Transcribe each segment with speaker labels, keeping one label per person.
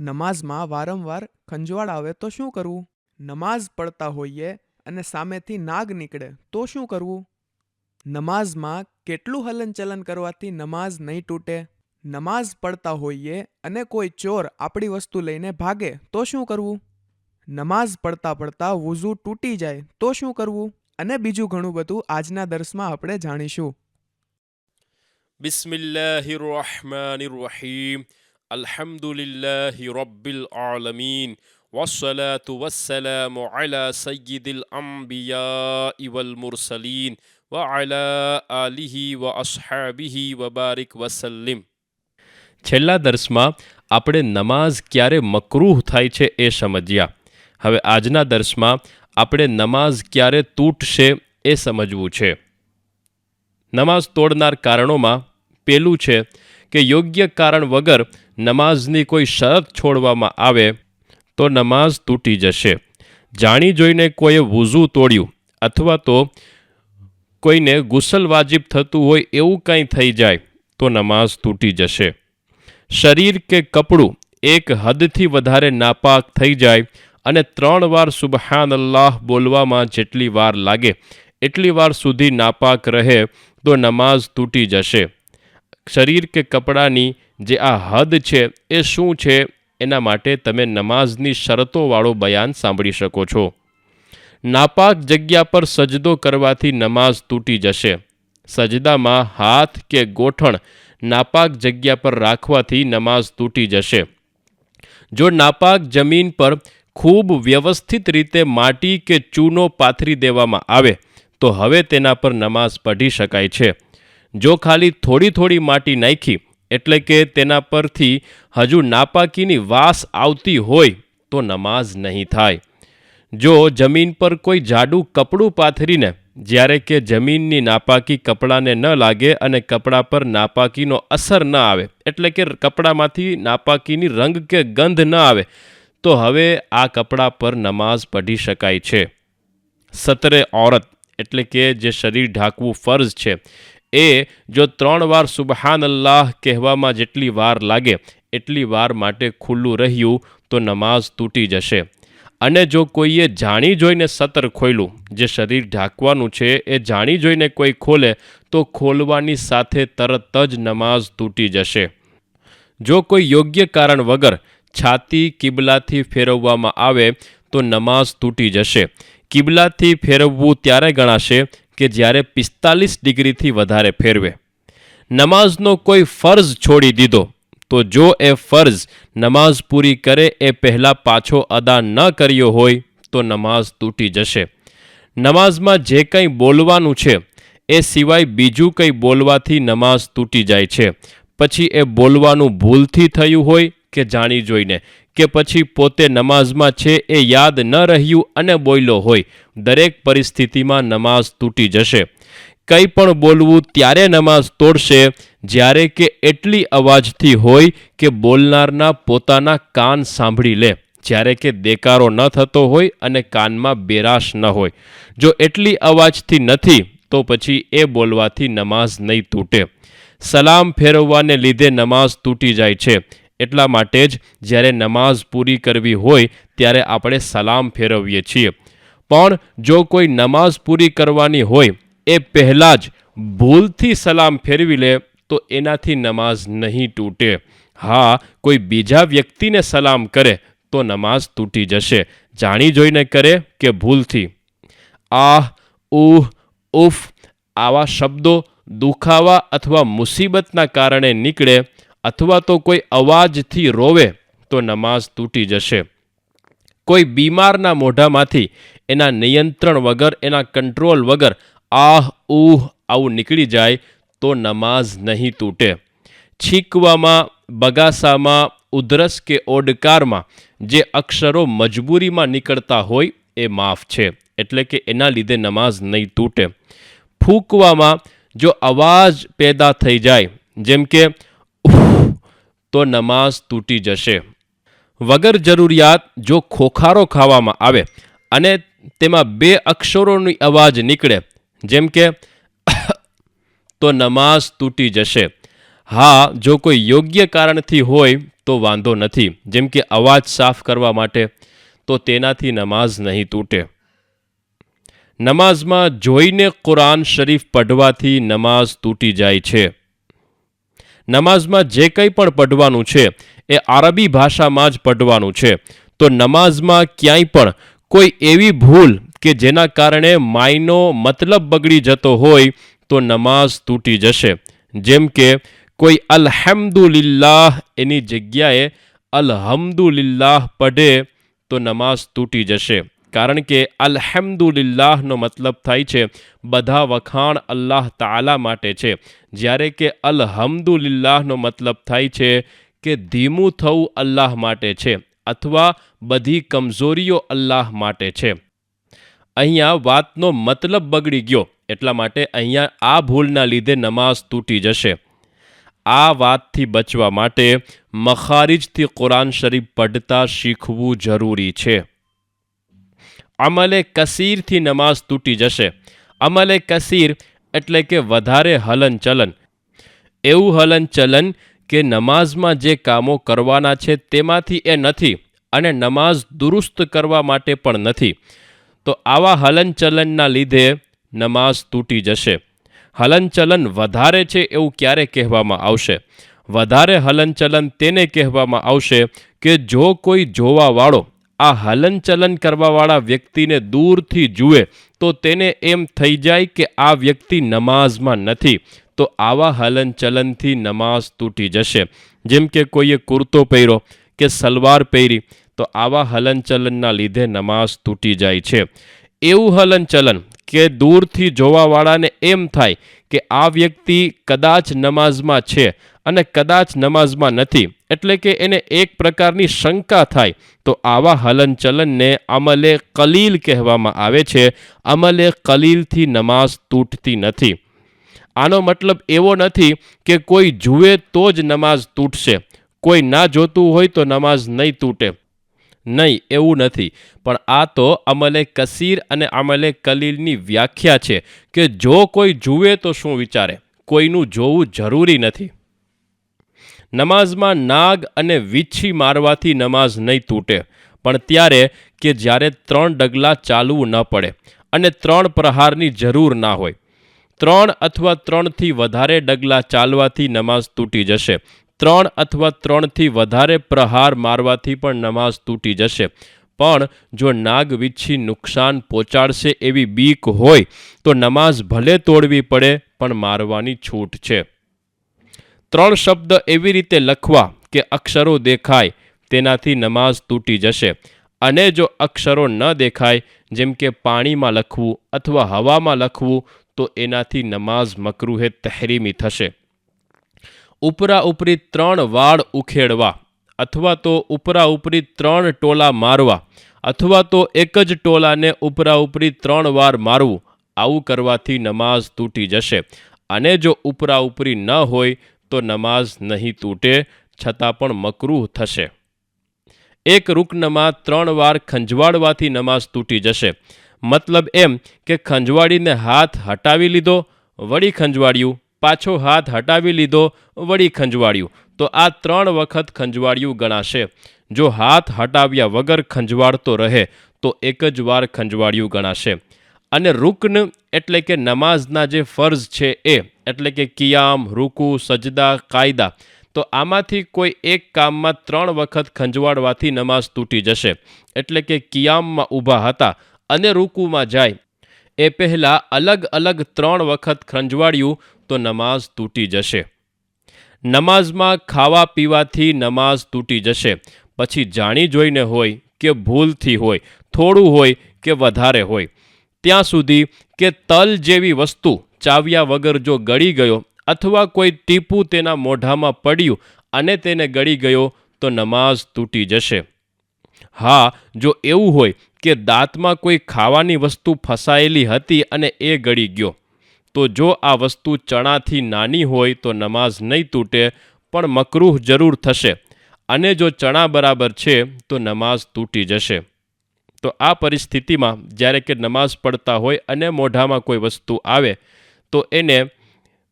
Speaker 1: નમાઝમાં વારંવાર ખંજવાળ આવે તો શું કરવું? નમાઝ પડતા હોઈએ અને સામેથી નાગ નીકળે તો શું કરવું? નમાઝમાં કેટલું હલનચલન કરવાથી નમાઝ નહીં તૂટે? નમાઝ પડતા હોઈએ અને કોઈ ચોર આપણી વસ્તુ લઈને ભાગે તો શું કરવું? નમાઝ પડતા પડતા વુઝુ તૂટી જાય તો શું કરવું? અને બીજું ઘણું બધું આજના દર્શમાં આપણે જાણીશું.
Speaker 2: બિસ્મિલ્લાહિર રહમાનિર રહીમ. الحمد لله رب العالمين والصلاة والسلام على سيد الأنبياء والمرسلين وعلى آله وأصحابه وبارك وسلم છેલ્લા દર્શમાં આપણે નમાઝ ક્યારે મકરૂહ થાય છે એ સમજ્યા હવે આજના દર્શમાં આપણે નમાઝ ક્યારે તૂટશે એ સમજવું છે નમાઝ તોડનાર કારણોમાં પેલું છે કે યોગ્ય કારણ વગર નમાઝની કોઈ શરત છોડવામાં આવે તો નમાઝ તૂટી જશે. જાણી જોઈને કોઈએ વૂઝું તોડ્યું અથવા તો કોઈને ગુસલ વાજિબ થતું હોય એવું કંઈ થઈ જાય તો નમાઝ તૂટી જશે. શરીર કે કપડું એક હદથી વધારે નાપાક થઈ જાય અને ત્રણ વાર સુબહાન અલ્લાહ બોલવામાં જેટલી વાર લાગે, એટલી વાર સુધી નાપાક રહે તો નમાઝ તૂટી જશે. શરીર કે કપડાની જે આ હદ છે એ શું છે, એના માટે તમે નમાઝની શરતોવાળો બયાન સાંભળી શકો છો. નાપાક જગ્યા પર સજદો કરવાથી નમાઝ તૂટી જશે. સજદામાં હાથ કે ગોઠણ નાપાક જગ્યા પર રાખવાથી નમાઝ તૂટી જશે. જો નાપાક જમીન પર ખૂબ વ્યવસ્થિત રીતે માટી કે ચૂનો પાથરી દેવામાં આવે, તો હવે તેના પર નમાઝ પઢી શકાય છે. જો ખાલી થોડી થોડી માટી નાખી, એટલે કે તેના પરથી હજુ નાપાકીની વાસ આવતી હોય, તો નમાઝ નહીં થાય. જો જમીન પર કોઈ જાડું કપડું પાથરીને, જ્યારે કે જમીનની નાપાકી કપડાને ન લાગે અને કપડા પર નાપાકીનો અસર ન આવે, એટલે કે કપડામાંથી નાપાકીની રંગ કે ગંધ ન આવે, તો હવે આ કપડા પર નમાઝ પઢી શકાય છે. સતરે ઓરત એટલે કે જે શરીર ઢાંકવું ફર્જ છે એ જો ત્રણ વાર સુબહાન અલ્લાહ કહેવામાં જેટલી વાર લાગે, એટલી વાર માટે ખુલ્લું રહ્યું તો નમાઝ તૂટી જશે. અને જો કોઈએ જાણી જોઈને સતર ખોલ્યું જે શરીર ઢાંકવાનું છે એ જાણી જોઈને કોઈ ખોલે, તો ખોલવાની સાથે તરત જ નમાઝ તૂટી જશે. જો કોઈ યોગ્ય કારણ વગર છાતી કિબલાથી ફેરવવામાં આવે, તો નમાઝ તૂટી જશે. કિબલાથી ફેરવવું ત્યારે ગણાશે કે જ્યારે પિસ્તાલીસ ડિગ્રીથી વધારે ફેરવે. નમાઝનો કોઈ ફર્ઝ છોડી દીધો, તો જો એ ફર્ઝ નમાઝ પૂરી કરે, એ પહેલાં પાછો અદા ન કર્યો હોય, તો નમાઝ તૂટી જશે. નમાઝમાં જે કંઈ બોલવાનું છે, એ સિવાય બીજું કંઈ બોલવાથી નમાઝ તૂટી જાય છે. પછી એ બોલવાનું ભૂલથી થયું હોય કે જાણી જોઈને? કે પછી પોતે નમાઝમાં છે એ યાદ ન રહ્યું અને બોલ્યો હોય, દરેક પરિસ્થિતિમાં નમાઝ તૂટી જશે. કંઈ પણ બોલવું ત્યારે નમાઝ તોડશે, જ્યારે કે એટલી અવાજથી હોય કે બોલનારના પોતાના કાન સાંભળી લે, જ્યારે કે દેકારો ન થતો હોય અને કાનમાં બેરાશ ન હોય. જો એટલી અવાજથી નથી, તો પછી એ બોલવાથી નમાઝ નહીં તૂટે. સલામ ફેરવવાને લીધે નમાઝ તૂટી જાય છે. એટલા માટે જ જ્યારે નમાઝ પૂરી કરવી હોય ત્યારે આપણે સલામ ફેરવીએ છીએ. પણ જો કોઈ નમાઝ પૂરી કરવાની હોય, એ પહેલાં જ ભૂલથી સલામ ફેરવી લે, તો એનાથી નમાઝ નહીં તૂટે. હા, કોઈ બીજા વ્યક્તિને સલામ કરે, તો નમાઝ તૂટી જશે. જાણી જોઈને કરે કે ભૂલથી? આહ, ઉહ, ઉફ, આવા શબ્દો દુખાવા અથવા મુસીબતના કારણે નીકળે અથવા તો કોઈ અવાજથી રોવે તો નમાઝ તૂટી જશે. કોઈ બીમારના મોઢામાંથી એના નિયંત્રણ વગર, એના કંટ્રોલ વગર આહ ઉહ આવું નીકળી જાય તો નમાઝ નહીં તૂટે. છીંકવામાં, બગાસામાં, ઉધરસ કે ઓડકારમાં જે અક્ષરો મજબૂરીમાં નીકળતા હોય એ માફ છે, એટલે કે એના લીધે નમાઝ નહીં તૂટે. ફૂંકવામાં જો અવાજ પેદા થઈ જાય, જેમ કે તો નમાઝ તૂટી જશે. વગર જરૂરિયાત જો ખોખારો ખાવામાં આવે અને તેમાં બે અક્ષરોની અવાજ નીકળે, જેમ કે, તો નમાઝ તૂટી જશે. હા, જો કોઈ યોગ્ય કારણથી હોય તો વાંધો નથી, જેમ કે અવાજ સાફ કરવા માટે, તો તેનાથી નમાઝ નહીં તૂટે. નમાઝમાં જોઈને કુરાન શરીફ પઢવાથી નમાઝ તૂટી જાય છે. નમાઝમાં જે કંઈ પણ પઢવાનું છે, એ આરબી ભાષામાં જ પઢવાનું છે. તો નમાઝમાં ક્યાંય પણ કોઈ એવી ભૂલ કે જેના કારણે માયનો મતલબ બગડી જતો હોય, તો નમાઝ તૂટી જશે. જેમ કે, કોઈ અલ્હમ્દુલિલ્લાહ એની જગ્યાએ અલ્હમ્દુલિલ્લાહ પઢે, તો નમાઝ તૂટી જશે. કારણ કે અલ્હમ્દુલિલ્લાહનો મતલબ થાય છે, બધા વખાણ અલ્લાહ તાલા માટે છે. જ્યારે કે અલ્હમ્દુલિલ્લાહનો મતલબ થાય છે કે ધીમું થવું અલ્લાહ માટે છે અથવા બધી કમજોરીઓ અલ્લાહ માટે છે. અહીંયા વાતનો મતલબ બગડી ગયો, એટલા માટે અહીંયા આ ભૂલના લીધે નમાઝ તૂટી જશે. આ વાતથી બચવા માટે મખારીજથી કુરાન શરીફ પઢતા શીખવું જરૂરી છે. અમલે કસીરથી નમાઝ તૂટી જશે. અમલે કસીર એટલે કે વધારે હલનચલન એવું હલનચલન કે નમાઝમાં જે કામો કરવાના છે તેમાંથી એ નથી અને નમાઝ દુરુસ્ત કરવા માટે પણ નથી. તો આવા હલનચલનના લીધે નમાઝ તૂટી જશે. હલનચલન વધારે છે એવું ક્યારે કહેવામાં આવશે? વધારે હલનચલન તેને કહેવામાં આવશે કે જો કોઈ જોવાવાળો આ હલનચલન કરવાવાળા વ્યક્તિને દૂરથી જુએ, તો તેને એમ થઈ જાય કે આ વ્યક્તિ નમાઝમાં નથી, તો આવા હલનચલનથી નમાઝ તૂટી જશે. જેમ કે કોઈએ કુર્તો પહેર્યો કે સલવાર પહેરી, તો આવા હલનચલનના લીધે નમાઝ તૂટી જાય છે. એવું હલનચલન કે દૂરથી જોવાવાળાને એમ થાય કે આ વ્યક્તિ કદાચ નમાઝમાં છે અને કદાચ નમાઝમાં નથી એટલે કે એને એક પ્રકારની શંકા થાય. તો આવા હલનચલનને અમલે કલીલ કહેવામાં આવે છે. અમલે કલીલથી નમાઝ તૂટતી નથી. આનો મતલબ એવો નથી કે કોઈ જુએ તો જ નમાઝ તૂટશે. કોઈ ના જોતું હોય તો નમાઝ નહીં તૂટે. નહીં, એવું નથી. પણ આ તો અમલે કસીર અને અમલે કલીલની વ્યાખ્યા છે કે જો કોઈ જુએ તો શું વિચારે? કોઈનું જોવું જરૂરી નથી. નમાઝમાં નાગ અને વીછી મારવાથી નમાઝ નહીં તૂટે. પણ ત્યારે કે જ્યારે ત્રણ ડગલા ચાલવું ન પડે અને ત્રણ પ્રહારની જરૂર ના હોય. ત્રણ અથવા ત્રણથી વધારે ડગલા ચાલવાથી નમાઝ તૂટી જશે. ત્રણ અથવા ત્રણથી વધારે પ્રહાર મારવાથી પણ નમાઝ તૂટી જશે. પણ જો નાગ વીછી નુકસાન પહોંચાડશે એવી બીક હોય, તો નમાઝ ભલે તોડવી પડે, પણ મારવાની છૂટ છે. ત્રણ શબ્દ એવી રીતે લખવા કે અક્ષરો દેખાય, તેનાથી નમાઝ તૂટી જશે. અને જો અક્ષરો ન દેખાય, જેમ કે પાણીમાં લખવું અથવા હવામાં લખવું, તો એનાથી નમાઝ મકરૂહે તહેરીમી થશે. ઉપરા ઉપરી ત્રણ વાળ ઉખેડવા અથવા તો ઉપરા ઉપરી ત્રણ ટોલા મારવા અથવા તો એક જ ટોલાને ઉપરા ઉપરી ત્રણ વાર મારવું, આવું કરવાથી નમાઝ તૂટી જશે. અને જો ઉપરા ઉપરી ન હોય તો નમાઝ નહીં તૂટે, છતાં પણ મકરૂહ થશે. એક રૂકનમાં ત્રણ વાર ખંજવાળવાથી નમાઝ તૂટી જશે. મતલબ એમ કે ખંજવાળીને હાથ હટાવી લીધો, વળી ખંજવાળ્યું પાછો હાથ હટાવી લીધો, વળી ખંજવાળ્યું તો આ ત્રણ વખત ખંજવાળ્યું ગણાશે. જો હાથ હટાવ્યા વગર ખંજવાળતો રહે, તો એક જ વાર ખંજવાળ્યું ગણાશે. અને રુકન એટલે કે નમાઝના જે ફર્ઝ છે એ, એટલે કે કિયામ, રૂકુ, સજદા, કાયદા, તો આમાંથી કોઈ એક કામમાં ત્રણ વખત ખંજવાળવાથી નમાઝ તૂટી જશે. એટલે કે કિયામમાં ઊભા હતા અને રૂકુમાં જાય. એ પહેલાં અલગ અલગ ત્રણ વખત ખંજવાળ્યું તો નમાઝ તૂટી જશે. નમાઝમાં ખાવા પીવાથી નમાઝ તૂટી જશે. પછી જાણી જોઈને હોય કે ભૂલથી હોય, થોડું હોય કે વધારે હોય. ત્યાં સુધી કે તલ જેવી વસ્તુ ચાવ્યા વગર જો ગળી ગયો અથવા કોઈ ટીપું તેના મોઢામાં પડ્યું અને તેને ગળી ગયો તો નમાઝ તૂટી જશે. હા, જો એવું હોય કે દાંતમાં કોઈ ખાવાની વસ્તુ ફસાયેલી હતી અને એ ગળી ગયો, તો જો આ વસ્તુ ચણાથી નાની હોય તો નમાઝ નહીં તૂટે, પણ મકરૂહ જરૂર થશે અને જો ચણા બરાબર છે તો નમાઝ તૂટી જશે. તો આ પરિસ્થિતિમાં જ્યારે કે નમાઝ પડતા હોય અને મોઢામાં કોઈ વસ્તુ આવે, તો એને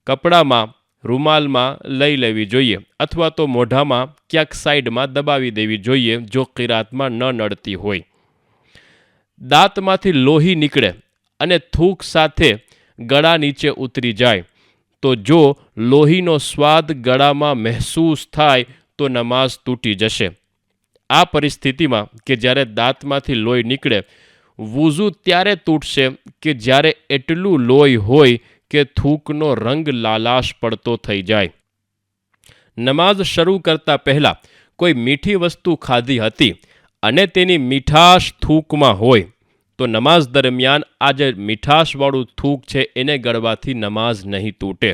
Speaker 2: કપડામાં, રૂમાલમાં લઈ લેવી જોઈએ અથવા તો મોઢામાં ક્યાંક સાઈડમાં દબાવી દેવી જોઈએ જો કિરાતમાં ન નડતી હોય. દાંતમાંથી લોહી નીકળે અને થૂક સાથે ગળા નીચે ઉતરી જાય, તો જો લોહીનો સ્વાદ ગળામાં મહેસૂસ થાય તો નમાઝ તૂટી જશે. આ પરિસ્થિતિમાં કે જ્યારે દાંતમાંથી લોહી નીકળે, વૂઝુ ત્યારે તૂટશે કે જ્યારે એટલું લોહી હોય કે થૂકનો રંગ લાલાશ પડતો થઈ જાય. નમાઝ શરૂ કરતા પહેલાં કોઈ મીઠી વસ્તુ ખાધી હતી અને તેની મીઠાશ થૂકમાં હોય, તો નમાઝ દરમિયાન આ જે મીઠાશવાળું થૂક છે એને ગળવાથી નમાઝ નહીં તૂટે.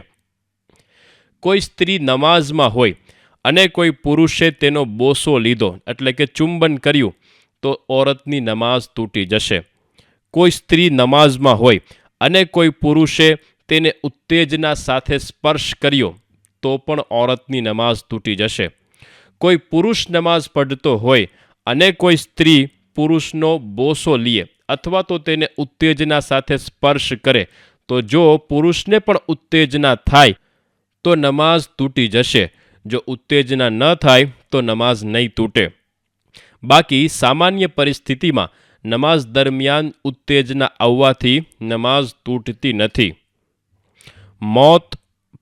Speaker 2: કોઈ સ્ત્રી નમાઝમાં હોય અને કોઈ પુરુષે તેનો બોસો લીધો, એટલે કે ચુંબન કર્યું, તો ઓરતની નમાઝ તૂટી જશે. કોઈ સ્ત્રી નમાઝમાં હોય અને કોઈ પુરુષે તેને ઉત્તેજના સાથે સ્પર્શ કર્યો, તો પણ ઓરતની નમાઝ તૂટી જશે. કોઈ પુરુષ નમાઝ પઢતો હોય અને કોઈ સ્ત્રી પુરુષનો બોસો લીએ અથવા તો તેને ઉત્તેજના સાથે સ્પર્શ કરે, તો જો પુરુષને પણ ઉત્તેજના થાય, તો નમાઝ તૂટી જશે. જો ઉત્તેજના ન થાય તો નમાઝ નહીં તૂટે. બાકી સામાન્ય પરિસ્થિતિમાં નમાઝ દરમિયાન ઉત્તેજના આવવાથી નમાઝ તૂટતી નથી. મોત,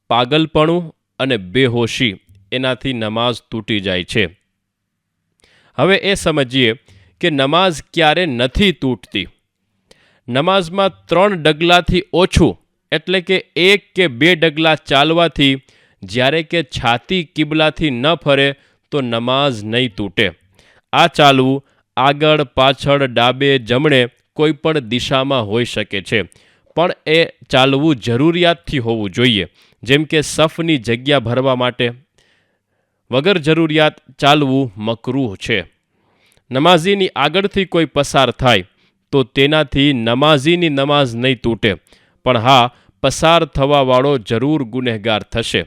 Speaker 2: પાગલપણું અને બેહોશી એનાથી નમાઝ તૂટી જાય છે. હવે એ સમજીએ કે નમાઝ ક્યારે નથી તૂટતી. નમાઝમાં ત્રણ ડગલાથી ઓછું એટલે કે એક કે બે ડગલા ચાલવાથી જ્યારે કે છાતી કિબલાથી ન ફરે તો નમાઝ નહીં તૂટે. આ ચાલવું આગળ પાછળ ડાબે જમણે કોઈ પણ દિશામાં હોઈ શકે છે. પણ એ ચાલવું જરૂરિયાતથી હોવું જોઈએ. જેમ કે સફની જગ્યા ભરવા માટે વગર જરૂરિયાત ચાલવું મકરૂહ છે. નમાઝીની આગળથી કોઈ પસાર થાય તો તેનાથી નમાઝીની નમાઝ નહીં તૂટે. પણ હા, પસાર થવાવાળો જરૂર ગુનેહગાર થશે.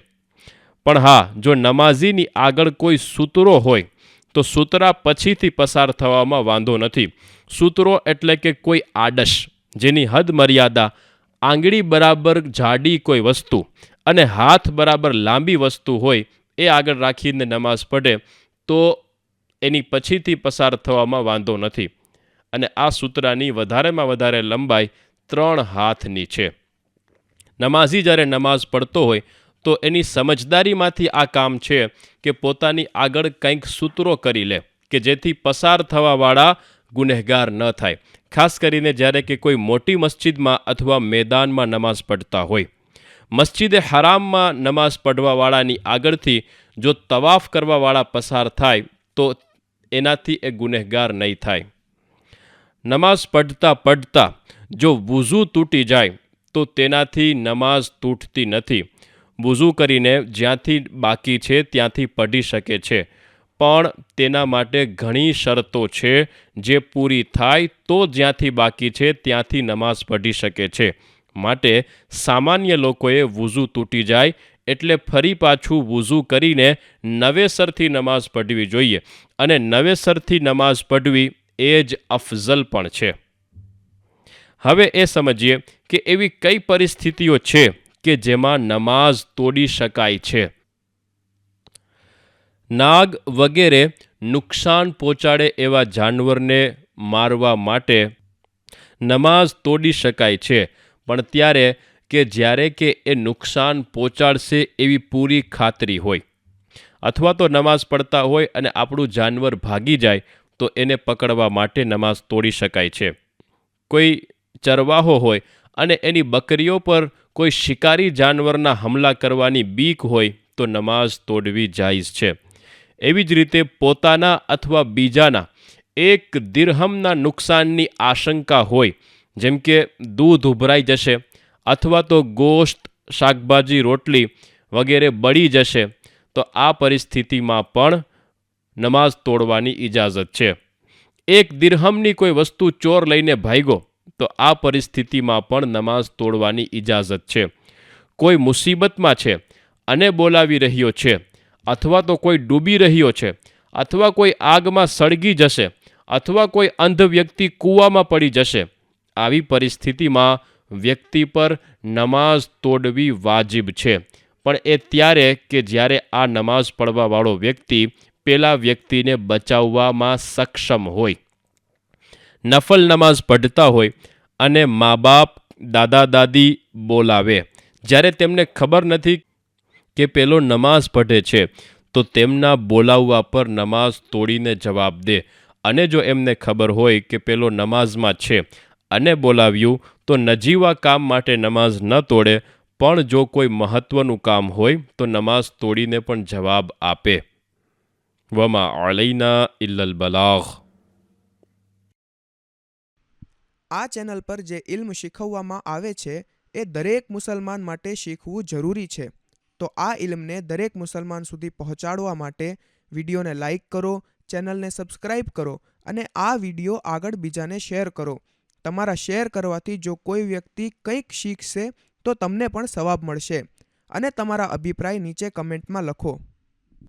Speaker 2: પણ હા, જો નમાઝીની આગળ કોઈ સૂતરો હોય, તો સૂતરા પછીથી પસાર થવામાં વાંધો નથી. સૂતરો એટલે કે કોઈ આડશ, જેની હદ મર્યાદા, આંગળી બરાબર જાડી કોઈ વસ્તુ અને હાથ બરાબર લાંબી વસ્તુ હોય, એ આગળ રાખીને નમાઝ પઢે, તો એની પછીથી પસાર થવામાં વાંધો નથી. અને આ સૂત્રાની વધારેમાં વધારે લંબાઈ ત્રણ હાથની છે. નમાઝી જ્યારે નમાઝ પડતો હોય તો એની સમજદારીમાંથી આ કામ છે કે પોતાની આગળ કંઈક સૂત્રો કરી લે, કે જેથી પસાર થવાવાળા ગુનેહગાર ન થાય. ખાસ કરીને જ્યારે કે કોઈ મોટી મસ્જિદમાં અથવા મેદાનમાં નમાઝ પઢતા હોય. મસ્જિદે હરામમાં નમાઝ પઢવાવાળાની આગળથી જો તવાફ કરવાવાળા પસાર થાય, તો એનાથી એ ગુનેહગાર નહીં થાય. નમાઝ પઢતા પઢતા જો વૂઝુ તૂટી જાય, તો તેનાથી નમાઝ તૂટતી નથી. વૂઝુ કરીને જ્યાંથી બાકી છે, ત્યાંથી પઢી શકે છે. પણ તેના માટે ઘણી શરતો છે. જે પૂરી થાય તો જ્યાંથી બાકી છે, ત્યાંથી નમાઝ પઢી શકે છે. માટે સામાન્ય લોકોએ વૂઝુ તૂટી જાય એટલે ફરી પાછું વૂઝુ કરીને નવેસરથી નમાઝ પઢવી જોઈએ. અને નવેસરથી નમાઝ પઢવી એ જ અફઝલ પણ છે. હવે એ સમજીએ કે એવી કઈ પરિસ્થિતિઓ છે કે જેમાં નમાઝ તોડી શકાય છે. નાગ વગેરે નુકસાન પહોંચાડે એવા જાનવરને મારવા માટે નમાઝ તોડી શકાય છે, પણ ત્યારે કે જ્યારે કે એ નુકસાન પહોંચાડશે એવી પૂરી ખાતરી હોય. અથવા તો નમાઝ પડતા હોય અને આપણું જાનવર ભાગી જાય, તો એને પકડવા માટે નમાઝ તોડી શકાય છે. કોઈ ચરવાહો હોય અને એની બકરીઓ પર કોઈ શિકારી જાનવરના હમલા કરવાની બીક હોય તો નમાઝ તોડવી જાયઝ છે. એવી જ રીતે પોતાના અથવા બીજાના એક દિરહમના નુકસાનની આશંકા હોય, જેમ કે દૂધ ઉભરાઈ જશે અથવા તો ગોશ્ત શાકભાજી, રોટલી વગેરે બળી જશે, તો આ પરિસ્થિતિમાં પણ નમાઝ તોડવાની ઇજાજત છે. એક દિરહમની કોઈ વસ્તુ ચોર લઈને ભાગ્યો તો આ પરિસ્થિતિમાં પણ નમાઝ તોડવાની ઇજાજત છે. કોઈ મુસીબતમાં છે અને બોલાવી રહ્યો છે અથવા તો કોઈ ડૂબી રહ્યો છે અથવા કોઈ આગમાં સળગી જશે અથવા કોઈ અંધ વ્યક્તિ કૂવામાં પડી જશે, આવી પરિસ્થિતિમાં વ્યક્તિ પર નમાઝ તોડવી વાજિબ છે. પણ એ ત્યારે કે જ્યારે આ નમાઝ પડવાવાળો વ્યક્તિ પેલા વ્યક્તિને બચાવવામાં સક્ષમ હોય. નફલ નમાઝ પઢતા હોય અને મા બાપ દાદા, દાદી બોલાવે. જ્યારે તેમને ખબર નથી કે પેલો નમાઝ પઢે છે, તો તેમના બોલાવવા પર નમાઝ તોડીને જવાબ દે. અને જો એમને ખબર હોય કે પેલો નમાઝમાં છે અને બોલાવ્યું, તો નજીવા કામ માટે નમાઝ ન તોડે, પણ જો કોઈ મહત્વનું કામ હોય, તો નમાઝ તોડીને પણ જવાબ આપે. વમા અલૈના ઇલ્લલ બલાગ.
Speaker 1: આ ચેનલ પર જે ઇલ્મ શીખવવામાં આવે છે, એ દરેક મુસલમાન માટે શીખવું જરૂરી છે. તો આ ઇલ્મને દરેક મુસલમાન સુધી પહોંચાડવા માટે વિડીયોને લાઇક કરો, ચેનલને સબસ્ક્રાઇબ કરો અને આ વીડિયો આગળ બીજાને શેર કરો. તમારા શેર કરવાથી જો કોઈ વ્યક્તિ કંઈક શીખશે, તો તમને પણ સવાબ મળશે અને તમારા અભિપ્રાય નીચે કમેન્ટમાં લખો.